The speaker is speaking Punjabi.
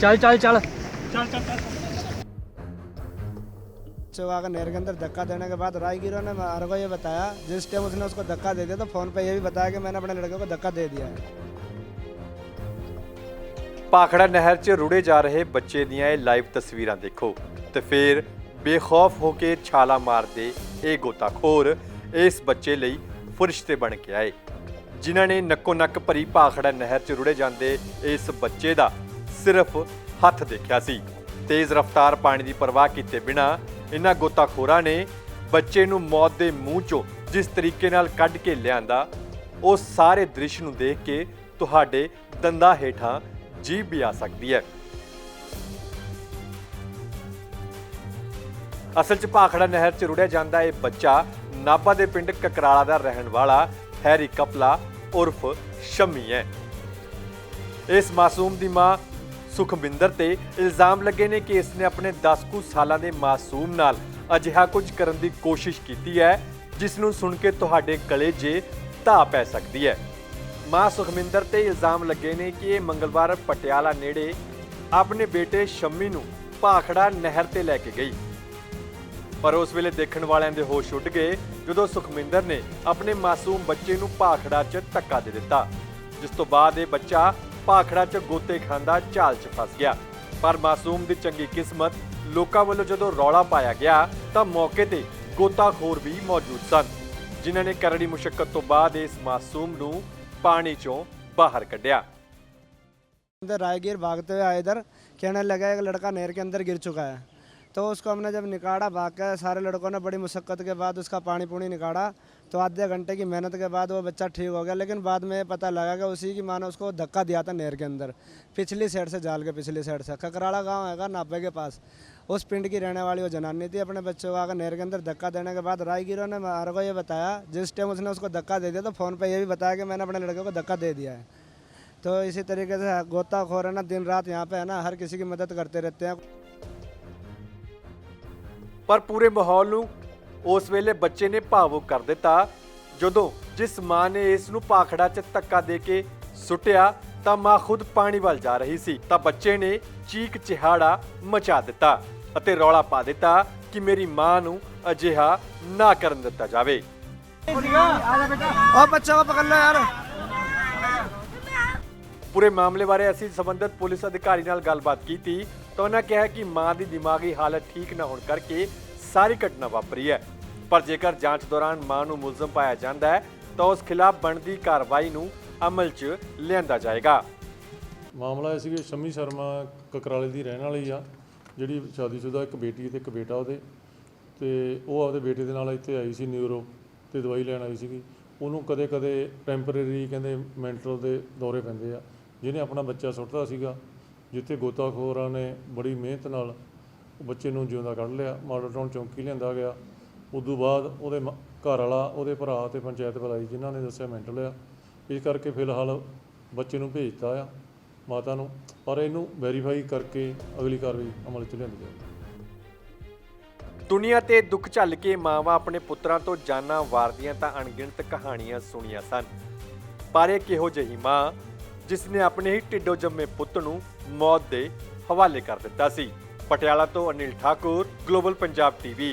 ਚੱਲ ਚੱਲ ਚੱਲ चौवा का नहर के अंदर धक्का देने के बाद राहगीरों ने हमारे को ये बताया जिस टाइम उसने उसको धक्का दे दिया तो फ़ोन पे ये भी बताया कि मैंने अपने लड़के को धक्का दे दिया है ਭਾਖੜਾ ਨਹਿਰ 'ਚ ਰੁੜੇ ਜਾ ਰਹੇ ਬੱਚੇ ਦੀਆਂ ਇਹ ਲਾਈਵ ਤਸਵੀਰਾਂ ਦੇਖੋ ਤੇ ਫਿਰ ਬੇਖੌਫ ਹੋ ਕੇ ਛਾਲਾ ਮਾਰਦੇ ਇਹ ਗੋਤਾਖੋਰ ਇਸ ਬੱਚੇ ਲਈ ਫਰਿਸ਼ਤੇ ਬਣ ਕੇ ਆਏ ਜਿਨ੍ਹਾਂ ਨੇ ਨੱਕੋ ਨੱਕ ਭਰੀ ਭਾਖੜਾ ਨਹਿਰ 'ਚ ਰੁੜੇ ਜਾਂਦੇ ਇਸ ਬੱਚੇ ਦਾ ਸਿਰਫ ਹੱਥ ਦੇਖਿਆ ਸੀ। ਤੇਜ਼ ਰਫ਼ਤਾਰ ਪਾਣੀ ਦੀ ਪਰਵਾਹ ਕੀਤੇ ਬਿਨਾ ਇਹਨਾਂ ਗੋਤਾਖੋਰਾਂ ਨੇ ਬੱਚੇ ਨੂੰ ਮੌਤ ਦੇ ਮੂੰਹ 'ਚੋਂ ਜਿਸ ਤਰੀਕੇ ਨਾਲ ਕੱਢ ਕੇ ਲਿਆਂਦਾ, ਉਹ ਸਾਰੇ ਦ੍ਰਿਸ਼ ਨੂੰ ਦੇਖ ਕੇ ਤੁਹਾਡੇ ਦੰਦਾਂ ਹੇਠਾਂ ਜੀਭ ਵੀ ਆ ਸਕਦੀ ਹੈ। ਅਸਲ 'ਚ ਭਾਖੜਾ ਨਹਿਰ 'ਚ ਰੁੜਿਆ ਜਾਂਦਾ ਇਹ ਬੱਚਾ ਨਾਭਾ ਦੇ ਪਿੰਡ ਕਕਰਾਲਾ ਦਾ ਰਹਿਣ ਵਾਲਾ ਹੈਰੀ ਕਪਲਾ ਉਰਫ ਸ਼ਮੀ ਹੈ। ਇਸ ਮਾਸੂਮ ਦੀ ਮਾਂ ਸੁਖਵਿੰਦਰ ਤੇ ਇਲਜ਼ਾਮ ਲੱਗੇ ਨੇ ਕਿ ਇਸਨੇ ਆਪਣੇ 10 ਕੁ ਸਾਲਾਂ ਦੇ ਮਾਸੂਮ ਨਾਲ ਅਜਿਹਾ ਕੁਝ ਕਰਨ ਦੀ ਕੋਸ਼ਿਸ਼ ਕੀਤੀ ਹੈ, ਜਿਸ ਨੂੰ ਸੁਣ ਕੇ ਤੁਹਾਡੇ ਕਲੇਜੇ ਧਾ ਪੈ ਸਕਦੀ ਹੈ। ਮਾਂ ਸੁਖਵਿੰਦਰ ਤੇ ਇਲਜ਼ਾਮ ਲੱਗੇ ਨੇ ਕਿ ਇਹ ਮੰਗਲਵਾਰ ਪਟਿਆਲਾ ਨੇੜੇ ਆਪਣੇ ਬੇਟੇ ਸ਼ੰਮੀ ਨੂੰ ਭਾਖੜਾ ਨਹਿਰ ਤੇ ਲੈ ਕੇ ਗਈ। ਪਰ ਉਸ ਵੇਲੇ ਦੇਖਣ ਵਾਲਿਆਂ ਦੇ ਹੋਸ਼ ਉੱਡ ਗਏ, ਜਦੋਂ ਸੁਖਮਿੰਦਰ ਨੇ ਆਪਣੇ ਮਾਸੂਮ ਬੱਚੇ ਨੂੰ ਭਾਖੜਾ 'ਚ ਧੱਕਾ ਦੇ ਦਿੱਤਾ। ਜਿਸ ਤੋਂ ਬਾਅਦ ਇਹ ਬੱਚਾ ਭਾਖੜਾ 'ਚ ਗੋਤੇ ਖਾਂਦਾ ਝਾਲ 'ਚ ਫਸ ਗਿਆ ਪਰ ਮਾਸੂਮ ਦੀ ਚੰਗੀ ਕਿਸਮਤ ਲੋਕਾਂ ਵੱਲੋਂ ਜਦੋਂ ਰੌਲਾ ਪਾਇਆ ਗਿਆ ਤਾਂ ਮੌਕੇ ਤੇ ਗੋਤਾਖੋਰ ਵੀ ਮੌਜੂਦ ਸਨ ਜਿਨ੍ਹਾਂ ਨੇ ਕਰੜੀ ਮੁਸ਼ਕਲ ਤੋਂ ਬਾਅਦ ਇਸ ਮਾਸੂਮ ਨੂੰ ਪਾਣੀ 'ਚੋਂ ਬਾਹਰ ਕੱਢਿਆ इधर राहगीर भागते हुए आए इधर कहने लगा एक लड़का नहर के अंदर गिर चुका है तो उसको हमने जब निकाला भाग के, सारे लड़कों ने बड़ी मुशक्क़त के बाद उसका पानी पुणी निकाला तो आधे घंटे की मेहनत के बाद वो बच्चा ठीक हो गया, लेकिन बाद में पता लगा कि उसी की माँ ने उसको धक्का दिया था नहर के अंदर, पिछली साइड से जाल के पिछली साइड से। ककराड़ा गाँव हैगा नाभे के पास। उस पिंड की रहने वाली वो जनानी थी अपने बच्चों को आकर नहर के अंदर धक्का देने के बाद रायगीरों ने हमारे को ये बताया। जिस टाइम उसने उसको धक्का दे दिया तो फ़ोन पर यह भी बताया कि मैंने अपने लड़के को धक्का दे दिया है। तो इसी तरीके से गोताखोर है ना दिन रात यहाँ पे है ना, हर किसी की मदद करते रहते हैं। ਪਰ ਪੂਰੇ ਮਾਹੌਲ ਨੂੰ ਉਸ ਵੇਲੇ ਬੱਚੇ ਨੇ ਭਾਵੁਕ ਕਰ ਦਿੱਤਾ। ਜਦੋਂ ਜਿਸ ਮਾਂ ਨੇ ਇਸ ਨੂੰ ਪਾਖੜਾ 'ਚ ਧੱਕਾ ਦੇ ਕੇ ਸੁੱਟਿਆ ਤਾਂ ਮਾਂ ਖੁਦ ਪਾਣੀ ਵੱਲ ਜਾ ਰਹੀ ਸੀ। ਤਾਂ ਬੱਚੇ ਨੇ ਚੀਕ ਚਿਹਾੜਾ ਮਚਾ ਦਿੱਤਾ ਅਤੇ ਰੌਲਾ ਪਾ ਦਿੱਤਾ ਕਿ ਮੇਰੀ ਮਾਂ ਨੂੰ ਅਜਿਹਾ ਨਾ ਕਰਨ ਦਿੱਤਾ ਜਾਵੇ। ਆ ਬੱਚਾ ਵਾ ਪਕੜ ਲੈ ਯਾਰ। ਪੂਰੇ ਮਾਮਲੇ ਬਾਰੇ ਅਸੀਂ ਸਬੰਧਤ ਪੁਲਿਸ ਅਧਿਕਾਰੀ ਨਾਲ ਗੱਲਬਾਤ ਕੀਤੀ। ਤਾਂ ਉਹਨਾਂ ਕਿਹਾ ਕਿ ਮਾਂ ਦੀ ਦਿਮਾਗੀ ਹਾਲਤ ਠੀਕ ਨਾ ਹੋਣ ਕਰਕੇ ਸਾਰੀ ਘਟਨਾ ਵਾਪਰੀ ਹੈ। ਪਰ ਜੇਕਰ ਜਾਂਚ ਦੌਰਾਨ ਮਾਂ ਨੂੰ ਮੁਲਜ਼ਮ ਪਾਇਆ ਜਾਂਦਾ ਹੈ, ਤਾਂ ਉਸ ਖਿਲਾਫ ਬਣਦੀ ਕਾਰਵਾਈ ਨੂੰ ਅਮਲ 'ਚ ਲਿਆਂਦਾ ਜਾਏਗਾ। ਮਾਮਲਾ ਇਹ ਸੀ ਕਿ ਸ਼ਮੀ ਸ਼ਰਮਾ ਕਕਰਾਲੇ ਦੀ ਰਹਿਣ ਵਾਲੀ ਆ, ਜਿਹੜੀ ਸ਼ਾਦੀशुदा ਇੱਕ ਬੇਟੀ ਤੇ ਇੱਕ ਬੇਟਾ ਉਹਦੇ। ਤੇ ਉਹ ਆਪਦੇ ਬੇਟੇ ਦੇ ਨਾਲ ਇੱਥੇ ਆਈ ਸੀ ਨਿਊਰੋ ਤੇ ਦਵਾਈ ਲੈਣ ਆਈ ਸੀਗੀ। ਉਹਨੂੰ ਕਦੇ-ਕਦੇ ਟੈਂਪਰੇਰੀ ਕਹਿੰਦੇ ਮੈਂਟਲ ਦੇ ਦੌਰੇ ਪੈਂਦੇ ਆ। ਜਿਹਨੇ ਆਪਣਾ ਬੱਚਾ ਸੁੱਟਦਾ ਸੀਗਾ ਜਿੱਥੇ ਗੋਤਾਖੋਰਾਂ ਨੇ ਬੜੀ ਮਿਹਨਤ ਨਾਲ ਬੱਚੇ ਨੂੰ ਜਿਉਂਦਾ ਕੱਢ ਲਿਆ, ਮਾਡਲ ਟਾਊਨ ਚੌਂਕੀ ਲਿਆਂਦਾ ਗਿਆ। ਉਦੋਂ ਬਾਅਦ ਉਹਦੇ ਮ- ਘਰ ਵਾਲਾ ਉਹਦੇ ਭਰਾ ਤੇ ਪੰਚਾਇਤ ਬੁਲਾਈ ਜਿਨ੍ਹਾਂ ਨੇ ਦੱਸਿਆ ਮੈਂਟਲ ਆ ਇਸ ਕਰਕੇ ਫਿਲਹਾਲ ਬੱਚੇ ਨੂੰ ਭੇਜਤਾ ਆ ਮਾਤਾ ਨੂੰ, ਪਰ ਇਹਨੂੰ ਵੈਰੀਫਾਈ ਕਰਕੇ ਅਗਲੀ ਕਾਰਵਾਈ ਅਮਲ ਚ ਲਿਆਂਦੀ ਜਾਵੇਗੀ ਦੁਨੀਆ ਤੇ ਦੁੱਖ ਝੱਲ ਕੇ ਮਾਵਾਂ ਆਪਣੇ ਪੁੱਤਰਾਂ ਤੋਂ ਜਾਨਾਂ ਵਾਰਦੀਆਂ ਤਾਂ ਅਣਗਿਣਤ ਕਹਾਣੀਆਂ ਸੁਣੀਆਂ ਸਨ। ਪਰ ਇਹ ਕਿਹੋ ਜਿਹੀ ਮਾਂ ਜਿਸ ਨੇ ਆਪਣੇ ਹੀ ਢਿੱਡੋਂ ਜੰਮੇ ਪੁੱਤ ਨੂੰ ਮੌਤ ਦੇ ਹਵਾਲੇ ਕਰ ਦਿੱਤਾ ਸੀ। ਪਟਿਆਲਾ ਤੋਂ ਅਨਿਲ ਠਾਕੁਰ ਗਲੋਬਲ ਪੰਜਾਬ ਟੀਵੀ